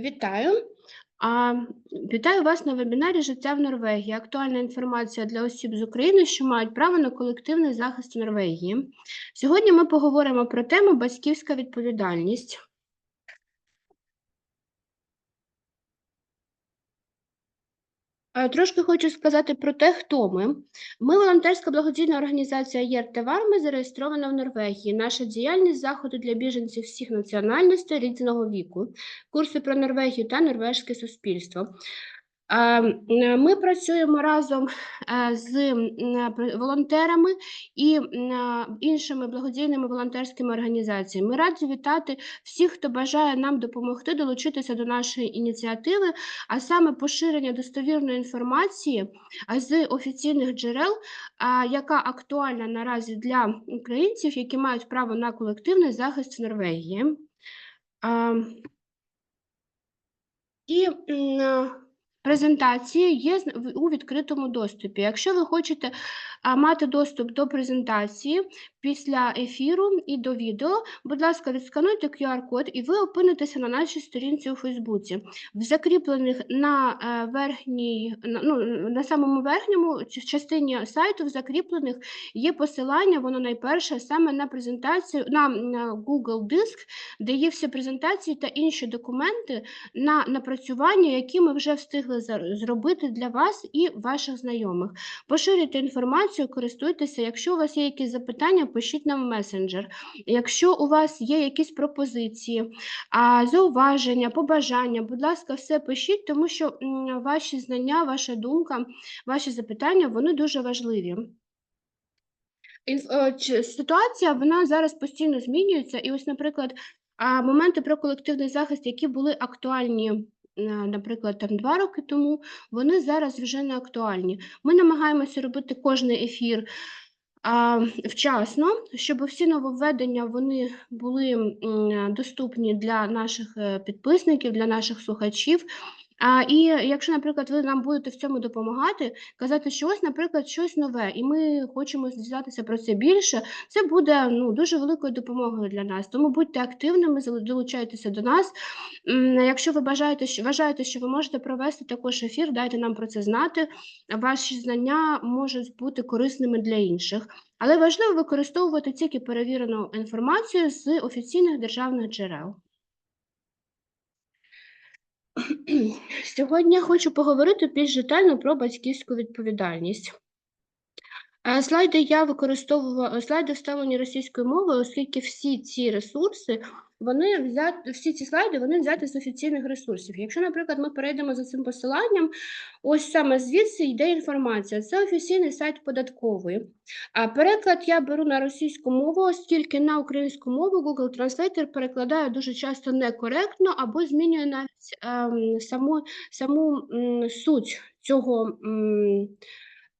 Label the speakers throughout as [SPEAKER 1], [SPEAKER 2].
[SPEAKER 1] Вітаю. А, вітаю вас на вебінарі Життя в Норвегії. Актуальна інформація для осіб з України, що мають право на колективний захист Норвегії. Сьогодні ми поговоримо про тему батьківська відповідальність. Трошки хочу сказати про те, хто ми. Ми волонтерська благодійна організація ЄРТВАР, ми зареєстрована в Норвегії. Наша діяльність заходу для біженців всіх національностей різного віку, курси про Норвегію та норвежське суспільство. Е, Ми працюємо разом е, з волонтерами і іншими благодійними волонтерськими організаціями. Ми раді вітати всіх, хто бажає нам допомогти долучитися до нашої ініціативи, а саме поширення достовірної інформації з офіційних джерел, яка актуальна наразі для українців, які мають право на колективний захист в Норвегії. І презентації є у відкритому доступі. Якщо ви хочете мати доступ до презентації після ефіру і до відео, будь ласка, відскануйте QR-код, і ви опинитеся на нашій сторінці у Фейсбуці. В закріплених на е, верхній, ну, на самому верхньому частині сайту, в закріплених є посилання, воно найперше саме на презентацію на Google Диск, де є всі презентації та інші документи на напрацювання, які ми вже встигли за- зробити для вас і ваших знайомих. Поширюйте інформацію, користуйтеся. Якщо у вас є якісь запитання, пишіть нам в месенджер. Якщо у вас є якісь пропозиції, зауваження, побажання, будь ласка, все пишіть, тому що ваші знання, ваша думка, ваші запитання вони дуже важливі. Ситуація вона зараз постійно змінюється, і ось, наприклад, моменти про колективний захист, які були актуальні, наприклад, там два роки тому, вони зараз вже не актуальні. Ми намагаємося робити кожний ефір а, вчасно, щоб всі нововведення вони були доступні для наших е, підписників, для наших слухачів. А, і якщо, наприклад, ви нам будете в цьому допомагати, казати, що ось, наприклад, щось нове, і ми хочемо дізнатися про це більше, це буде ну, дуже великою допомогою для нас. Тому будьте активними, долучайтеся до нас. Якщо ви бажаєте, що вважаєте, що ви можете провести також ефір, дайте нам про це знати. Ваші знання можуть бути корисними для інших. Але важливо використовувати тільки перевірену інформацію з офіційних державних джерел. Сьогодні я хочу поговорити більш детально про батьківську відповідальність. Е, Слайди я використовувала слайди вставлені російською мовою, оскільки всі ці ресурси, вони взяти, всі ці слайди вони взяті з офіційних ресурсів. Якщо, наприклад, ми перейдемо за цим посиланням, ось саме звідси йде інформація. Це офіційний сайт податкової. А переклад я беру на російську мову, оскільки на українську мову Google Translator перекладає дуже часто некоректно або змінює навіть ем, саму, саму м, суть цього. м,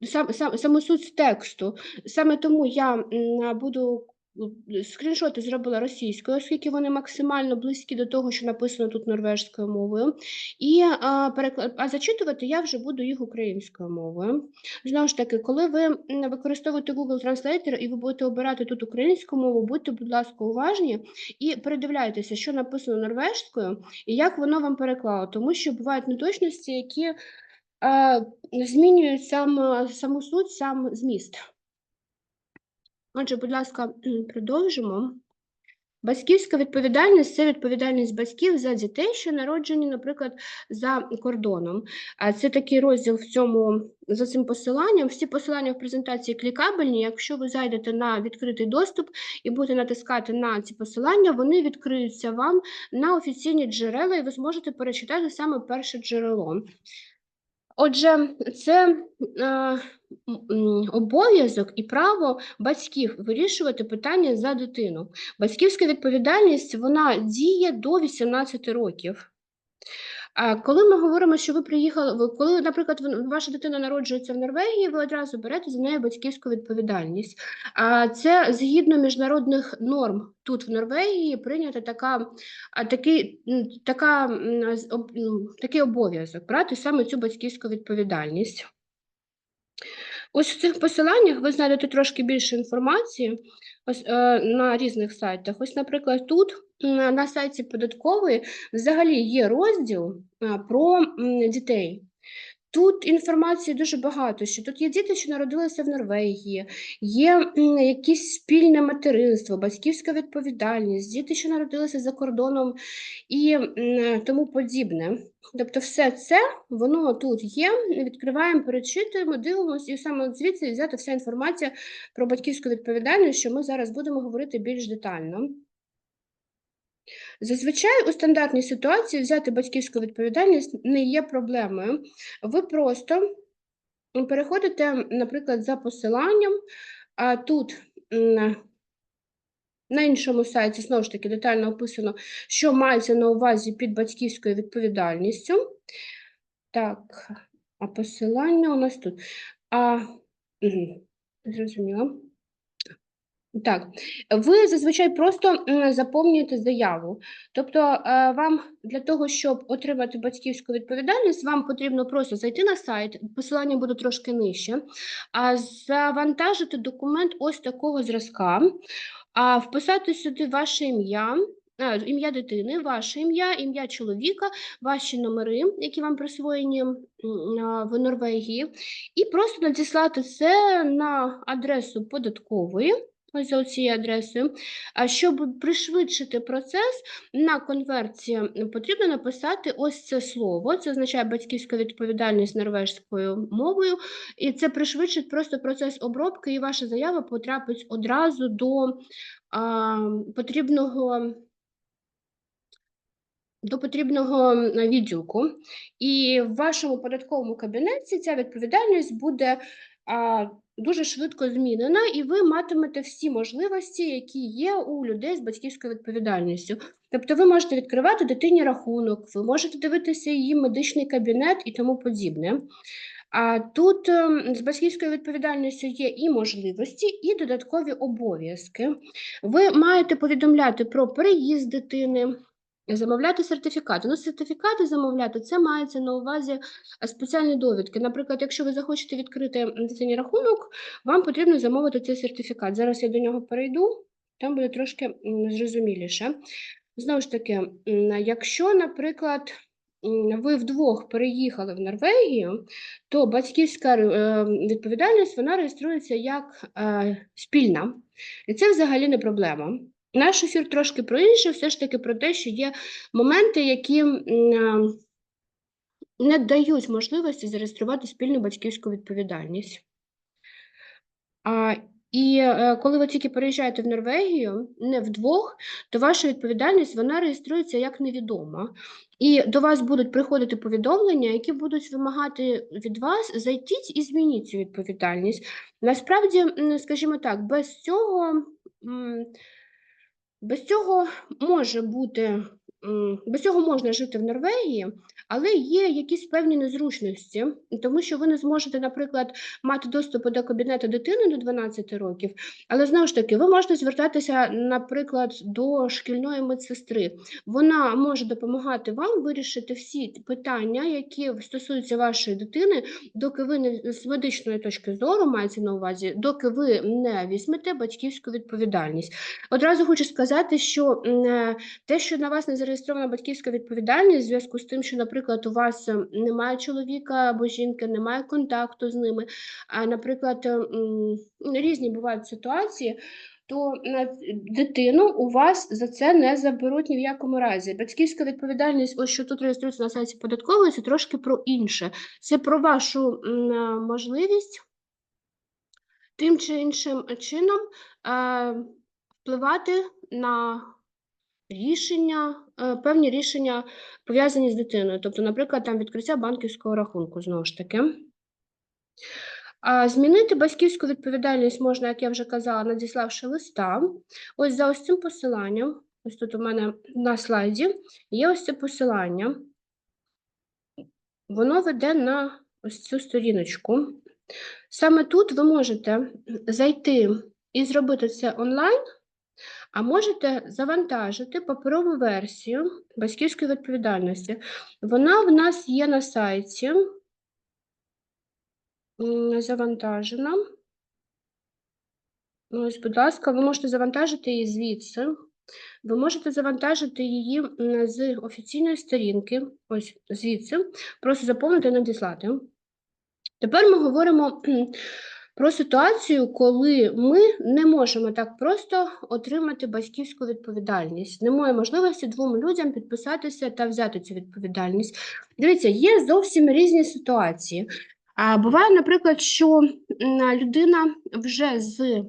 [SPEAKER 1] Сам, сам, саму суть тексту. Саме тому я буду скріншоти зробила російською, оскільки вони максимально близькі до того, що написано тут норвежською мовою. І а, перекла- а зачитувати я вже буду їх українською мовою. Знову ж таки, коли ви використовуєте Google Translator і ви будете обирати тут українську мову, будьте, будь ласка, уважні і передивляйтеся, що написано норвежською і як воно вам переклало, тому що бувають неточності, які е, змінюють сам, саму суть, сам зміст. Отже, будь ласка, продовжимо. Батьківська відповідальність це відповідальність батьків за дітей, що народжені, наприклад, за кордоном. Це такий розділ в цьому за цим посиланням. Всі посилання в презентації клікабельні. Якщо ви зайдете на відкритий доступ і будете натискати на ці посилання, вони відкриються вам на офіційні джерела, і ви зможете перечитати саме перше джерело. Отже, це е, обов'язок і право батьків вирішувати питання за дитину. Батьківська відповідальність вона діє до 18 років. А коли ми говоримо, що ви приїхали, коли, наприклад, ваша дитина народжується в Норвегії, ви одразу берете за нею батьківську відповідальність. А це згідно міжнародних норм тут в Норвегії прийнята така, такий, така, такий обов'язок брати саме цю батьківську відповідальність. Ось в цих посиланнях ви знайдете трошки більше інформації ось, е, на різних сайтах. Ось, наприклад, тут на сайті податкової взагалі є розділ про дітей. Тут інформації дуже багато, що тут є діти, що народилися в Норвегії, є якісь спільне материнство, батьківська відповідальність, діти, що народилися за кордоном і тому подібне. Тобто, все це воно тут є. Відкриваємо, перечитуємо, дивимося, і саме звідси взяти вся інформація про батьківську відповідальність, що ми зараз будемо говорити більш детально. Зазвичай у стандартній ситуації взяти батьківську відповідальність не є проблемою. Ви просто переходите, наприклад, за посиланням, а тут на іншому сайті знову ж таки детально описано, що мається на увазі під батьківською відповідальністю. Так, а посилання у нас тут. А, зрозуміло. Так, ви зазвичай просто заповнюєте заяву. Тобто, е, вам для того, щоб отримати батьківську відповідальність, вам потрібно просто зайти на сайт, посилання буде трошки нижче, а завантажити документ ось такого зразка, а вписати сюди ваше ім'я. Ім'я дитини, ваше ім'я, ім'я чоловіка, ваші номери, які вам присвоєні в Норвегії, і просто надіслати це на адресу податкової. За цією адресою. А щоб пришвидшити процес, на конверті потрібно написати ось це слово. Це означає батьківська відповідальність норвежською мовою, і це пришвидшить просто процес обробки, і ваша заява потрапить одразу до а, потрібного. До потрібного відділку, і в вашому податковому кабінеті ця відповідальність буде а, дуже швидко змінена, і ви матимете всі можливості, які є у людей з батьківською відповідальністю. Тобто ви можете відкривати дитині рахунок, ви можете дивитися її медичний кабінет і тому подібне. А тут ем, з батьківською відповідальністю є і можливості, і додаткові обов'язки. Ви маєте повідомляти про переїзд дитини, замовляти сертифікати. Ну, сертифікати замовляти це мається на увазі спеціальні довідки. Наприклад, якщо ви захочете відкрити дитині рахунок, вам потрібно замовити цей сертифікат. Зараз я до нього перейду, там буде трошки зрозуміліше. Знову ж таки, якщо, наприклад, ви вдвох переїхали в Норвегію, то батьківська е, відповідальність вона реєструється як е, спільна, і це взагалі не проблема. Наш ефір трошки про інше, все ж таки про те, що є моменти, які е, не дають можливості зареєструвати спільну батьківську відповідальність. І е, коли ви тільки переїжджаєте в Норвегію, не вдвох, то ваша відповідальність вона реєструється як невідома. І до вас будуть приходити повідомлення, які будуть вимагати від вас зайдіть і змініть цю відповідальність. Насправді, скажімо так, без цього. Без цього може бути, без цього можна жити в Норвегії, але є якісь певні незручності, тому що ви не зможете, наприклад, мати доступ до кабінету дитини до 12 років, але знову ж таки, ви можете звертатися, наприклад, до шкільної медсестри. Вона може допомагати вам вирішити всі питання, які стосуються вашої дитини, доки ви не з медичної точки зору мається на увазі, доки ви не візьмете батьківську відповідальність. Одразу хочу сказати, що е, те, що на вас не зареєстрована батьківська відповідальність, в зв'язку з тим, що, наприклад, у вас е, немає чоловіка або жінки, немає контакту з ними, а, наприклад, е, різні бувають ситуації. То дитину у вас за це не заберуть ні в якому разі. Батьківська відповідальність, ось що тут реєструється на сайті податкової, це трошки про інше. Це про вашу е, можливість тим чи іншим чином е, впливати на рішення, е, певні рішення пов'язані з дитиною. Тобто, наприклад, там відкриття банківського рахунку, знову ж таки. А змінити батьківську відповідальність можна, як я вже казала, надіславши листа. Ось за ось цим посиланням, ось тут у мене на слайді є ось це посилання. Воно веде на ось цю сторіночку. Саме тут ви можете зайти і зробити це онлайн, а можете завантажити паперову версію батьківської відповідальності. Вона в нас є на сайті. завантажена. Ось, будь ласка, ви можете завантажити її звідси. Ви можете завантажити її з офіційної сторінки, ось звідси, просто заповнити і надіслати. Тепер ми говоримо про ситуацію, коли ми не можемо так просто отримати батьківську відповідальність. Немає можливості двом людям підписатися та взяти цю відповідальність. Дивіться, є зовсім різні ситуації. А буває, наприклад, що людина вже з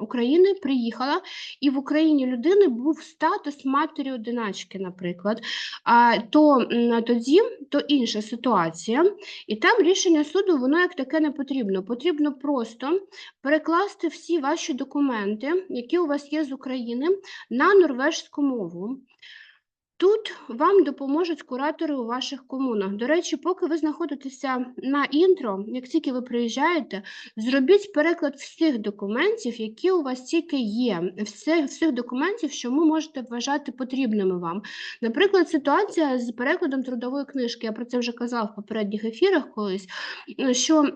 [SPEAKER 1] України приїхала, і в Україні людини був статус матері одиначки, наприклад. А то тоді то інша ситуація. І там рішення суду, воно як таке не потрібно. Потрібно просто перекласти всі ваші документи, які у вас є з України, на норвежську мову. Тут вам допоможуть куратори у ваших комунах. До речі, поки ви знаходитеся на інтро, як тільки ви приїжджаєте, зробіть переклад всіх документів, які у вас тільки є, всіх, всіх документів, що ви можете вважати потрібними вам. Наприклад, ситуація з перекладом трудової книжки, я про це вже казала в попередніх ефірах колись, що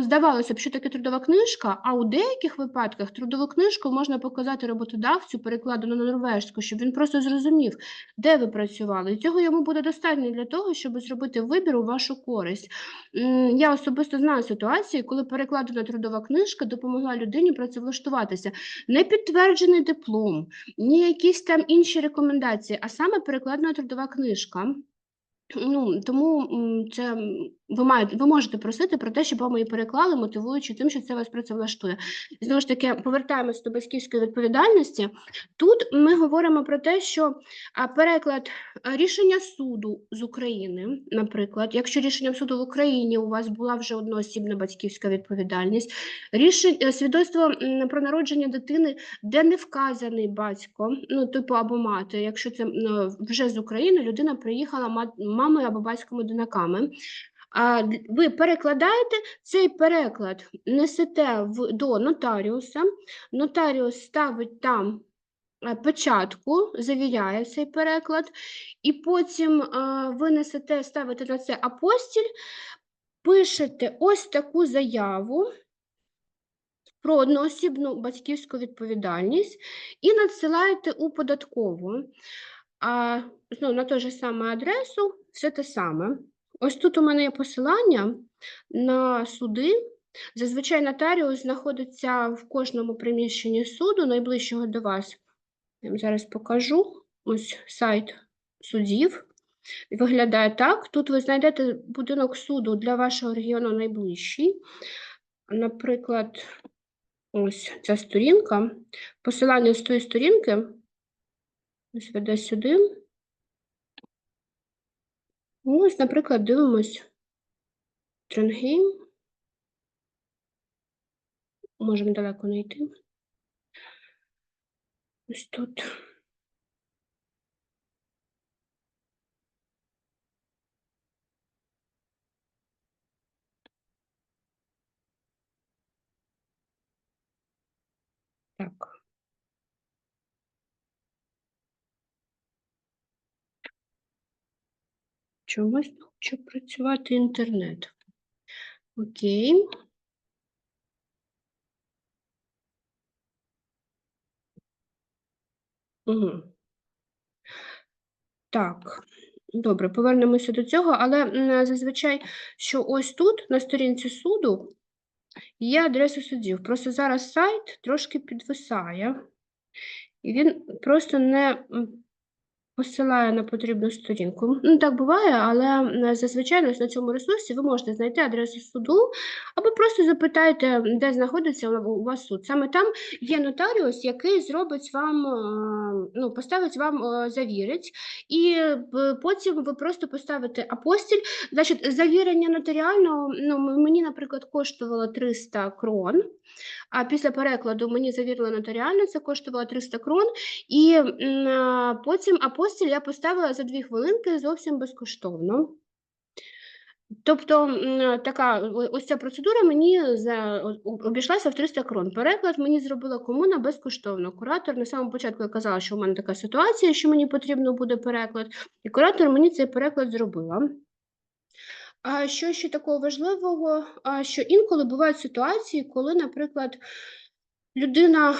[SPEAKER 1] здавалося б, що таке трудова книжка, а у деяких випадках трудову книжку можна показати роботодавцю, перекладену на норвежську, щоб він просто зрозумів, де ви працювали. Цього йому буде достатньо для того, щоб зробити вибір у вашу користь. Я особисто знаю ситуації, коли перекладена трудова книжка допомогла людині працевлаштуватися. Не підтверджений диплом, ні якісь там інші рекомендації, а саме перекладена трудова книжка. Ну, тому це ви маєте, ви можете просити про те, щоб вам її переклали, мотивуючи тим, що це вас працевлаштує. І знову ж таки, повертаємось до батьківської відповідальності. Тут ми говоримо про те, що переклад рішення суду з України, наприклад, якщо рішенням суду в Україні у вас була вже одноосібна батьківська відповідальність, рішення свідоцтво про народження дитини, де не вказаний батько, ну типу або мати, якщо це вже з України, людина приїхала ма- мамою або батьком одинаками. А ви перекладаєте цей переклад, несете в, до нотаріуса, нотаріус ставить там е, печатку, завіряє цей переклад, і потім е, ви несете, ставите на це апостіль, пишете ось таку заяву про одноосібну батьківську відповідальність і надсилаєте у податкову. А знову на ту ж саму адресу все те саме. Ось тут у мене є посилання на суди. Зазвичай нотаріус знаходиться в кожному приміщенні суду, найближчого до вас. Я вам зараз покажу. Ось сайт судів. Виглядає так. Тут ви знайдете будинок суду для вашого регіону найближчий. Наприклад, ось ця сторінка. Посилання з тої сторінки ось веде сюди. Ось, наприклад, дивимось Тренгейм. Можемо далеко не йти. Ось тут. Так. Чомусь хоче працювати інтернет. Окей. Угу. Так, добре, повернемося до цього, але зазвичай, що ось тут, на сторінці суду, є адреса судів. Просто зараз сайт трошки підвисає, і він просто не посилає на потрібну сторінку. Ну, так буває, але зазвичай на цьому ресурсі ви можете знайти адресу суду, або просто запитайте, де знаходиться у вас суд. Саме там є нотаріус, який зробить вам, е, ну, поставить вам, е, завірить, і е, потім ви просто поставите апостіль. Значить, завірення нотаріально, ну, мені, наприклад, коштувало 300 крон, а після перекладу мені завірили нотаріально, це коштувало 300 крон, і потім апостіль я поставила за 2 хвилинки зовсім безкоштовно. Тобто така ось ця процедура мені за обійшлася в 300 крон. Переклад мені зробила комуна безкоштовно. Куратор на самому початку я казала, що у мене така ситуація, що мені потрібно буде переклад, і куратор мені цей переклад зробила. А що ще такого важливого, а, що інколи бувають ситуації, коли, наприклад, людина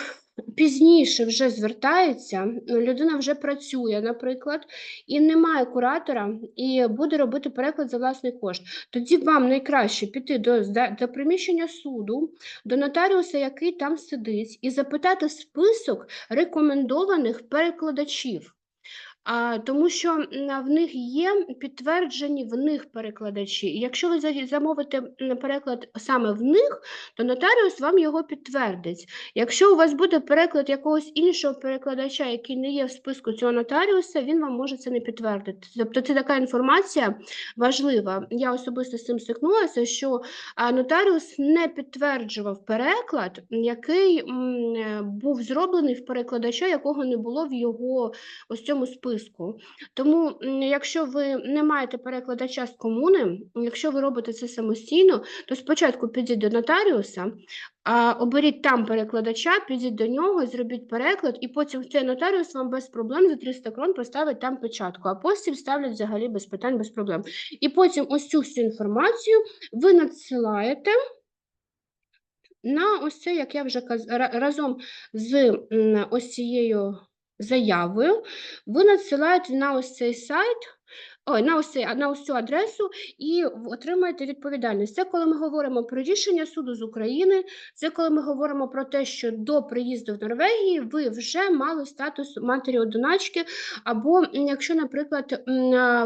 [SPEAKER 1] пізніше вже звертається, людина вже працює, наприклад, і немає куратора, і буде робити переклад за власний кошт. Тоді вам найкраще піти до, до приміщення суду, до нотаріуса, який там сидить, і запитати список рекомендованих перекладачів. А, тому що в них є підтверджені в них перекладачі. Якщо ви замовите переклад саме в них, то нотаріус вам його підтвердить. Якщо у вас буде переклад якогось іншого перекладача, який не є в списку цього нотаріуса, він вам може це не підтвердити. Тобто це така інформація важлива. Я особисто з цим стикнулася, що нотаріус не підтверджував переклад, який був зроблений в перекладача, якого не було в його ось цьому списку. Тому, якщо ви не маєте перекладача з комуни, якщо ви робите це самостійно, то спочатку підіть до нотаріуса, оберіть там перекладача, підіть до нього, зробіть переклад, і потім цей нотаріус вам без проблем за 300 крон поставить там печатку, а постіль ставлять взагалі без питань, без проблем. І потім ось цю всю інформацію ви надсилаєте на ось це, як я вже казала, разом з ось цією заявою, ви надсилаєте на ось цей сайт, ой, на ось, цей, на цю адресу і отримаєте відповідальність. Це коли ми говоримо про рішення суду з України, це коли ми говоримо про те, що до приїзду в Норвегії ви вже мали статус матері одиначки, або якщо, наприклад,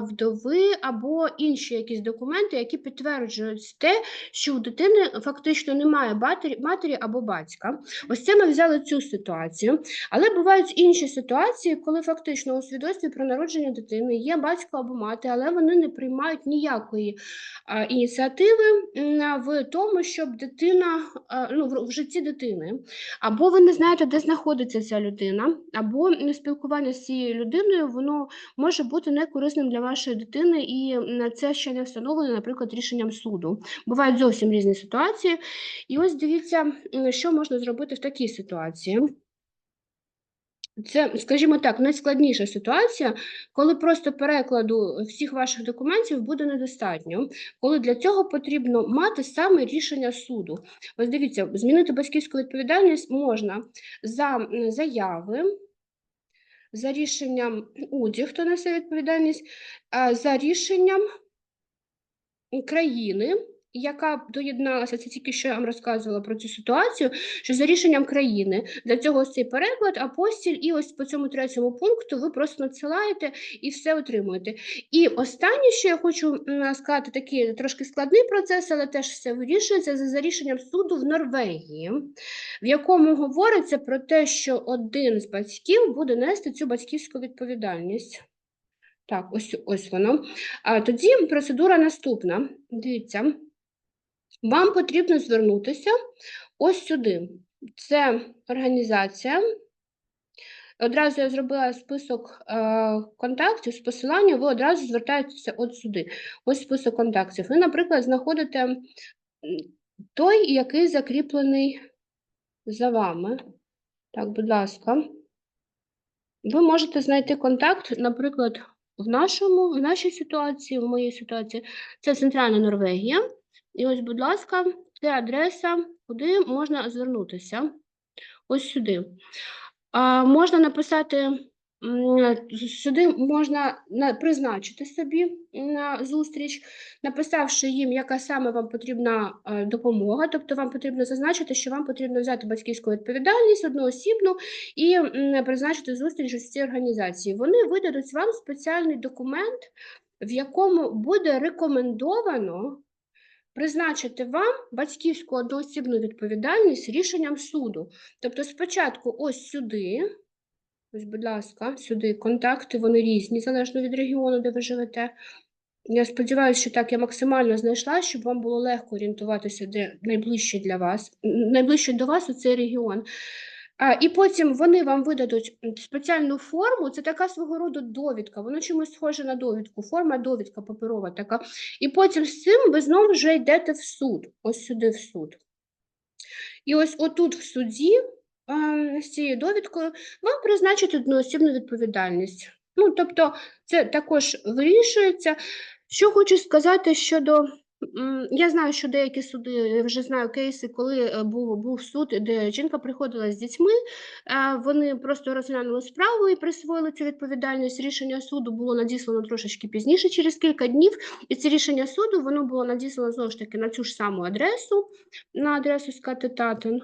[SPEAKER 1] вдови, або інші якісь документи, які підтверджують те, що у дитини фактично немає матері або батька. Ось це ми взяли цю ситуацію. Але бувають інші ситуації, коли фактично у свідоцтві про народження дитини є батько або мати, але вони не приймають ніякої ініціативи в тому, щоб дитина ну, в, житті дитини, або ви не знаєте, де знаходиться ця людина, або спілкування з цією людиною воно може бути некорисним для вашої дитини, і це ще не встановлено, наприклад, рішенням суду. Бувають зовсім різні ситуації. І ось дивіться, що можна зробити в такій ситуації. Це, скажімо так, найскладніша ситуація, коли просто перекладу всіх ваших документів буде недостатньо, коли для цього потрібно мати саме рішення суду. Ось дивіться, змінити батьківську відповідальність можна за заяви, за рішенням УДІ, хто несе відповідальність, за рішенням країни, яка доєдналася, це тільки що я вам розказувала про цю ситуацію, що за рішенням країни для цього ось цей переклад, апостіль, і ось по цьому третьому пункту ви просто надсилаєте і все отримуєте. І останнє, що я хочу сказати, такий трошки складний процес, але теж все вирішується за, рішенням суду в Норвегії, в якому говориться про те, що один з батьків буде нести цю батьківську відповідальність. Так, ось, ось воно. А тоді процедура наступна. Дивіться, вам потрібно звернутися ось сюди. Це організація. Одразу я зробила список е, контактів з посиланням, ви одразу звертаєтеся от сюди. Ось список контактів. Ви, наприклад, знаходите той, який закріплений за вами. Так, будь ласка. Ви можете знайти контакт, наприклад, в нашому, в нашій ситуації, в моїй ситуації, це Центральна Норвегія. І ось, будь ласка, це адреса, куди можна звернутися. Ось сюди. А, можна написати сюди можна на, призначити собі на зустріч, написавши їм, яка саме вам потрібна е, допомога. Тобто вам потрібно зазначити, що вам потрібно взяти батьківську відповідальність одноосібну і призначити зустріч з цієї організації. Вони видадуть вам спеціальний документ, в якому буде рекомендовано призначити вам батьківську одноосібну відповідальність рішенням суду. Тобто спочатку ось сюди, ось, будь ласка, сюди контакти, вони різні, залежно від регіону, де ви живете. Я сподіваюся, що так я максимально знайшла, щоб вам було легко орієнтуватися, де найближче для вас, найближче до вас у цей регіон. І потім вони вам видадуть спеціальну форму, це така свого роду довідка, воно чимось схоже на довідку, форма довідка паперова така. І потім з цим ви знову вже йдете в суд, ось сюди в суд. І ось отут в суді з цією довідкою вам призначать одноосібну відповідальність. Ну, тобто, це також вирішується. Що хочу сказати щодо. Я знаю, що деякі суди, вже знаю кейси, коли е, був, був суд, де жінка приходила з дітьми, е, вони просто розглянули справу і присвоїли цю відповідальність. Рішення суду було надіслано трошечки пізніше, через кілька днів, і це рішення суду воно було надіслано знову ж таки на цю ж саму адресу, на адресу Скати Татин.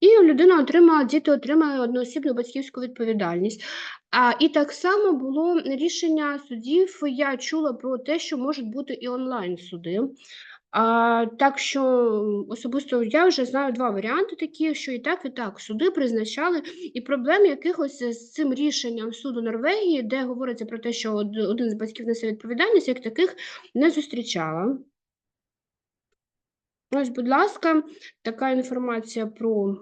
[SPEAKER 1] І людина отримала, діти отримали одноосібну батьківську відповідальність. А, і так само було рішення судів. Я чула про те, що можуть бути і онлайн-суди. А, так що особисто я вже знаю два варіанти такі, що і так, і так суди призначали, і проблем якихось з цим рішенням суду Норвегії, де говориться про те, що один з батьків несе відповідальність, як таких не зустрічала. Ось, будь ласка, така інформація про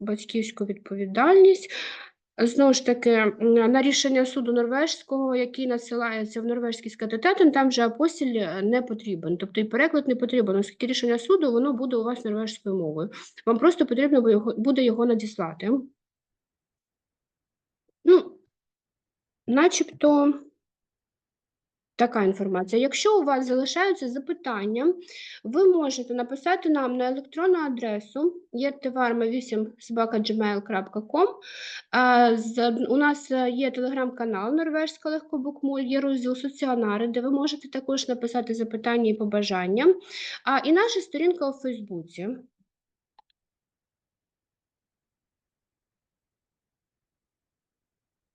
[SPEAKER 1] батьківську відповідальність. Знову ж таки, на рішення суду норвежського, який надсилається в норвезький скатететен, там вже апостіль е, не потрібен. Тобто і переклад не потрібен, оскільки рішення суду воно буде у вас норвежською мовою. Вам просто потрібно буде його надіслати. Ну, начебто така інформація. Якщо у вас залишаються запитання, ви можете написати нам на електронну адресу yertivarma8 А, У нас е, є телеграм-канал Норвежська легкобукмуль, є розділ соціонари, де ви можете також написати запитання і побажання. А, і наша сторінка у Фейсбуці.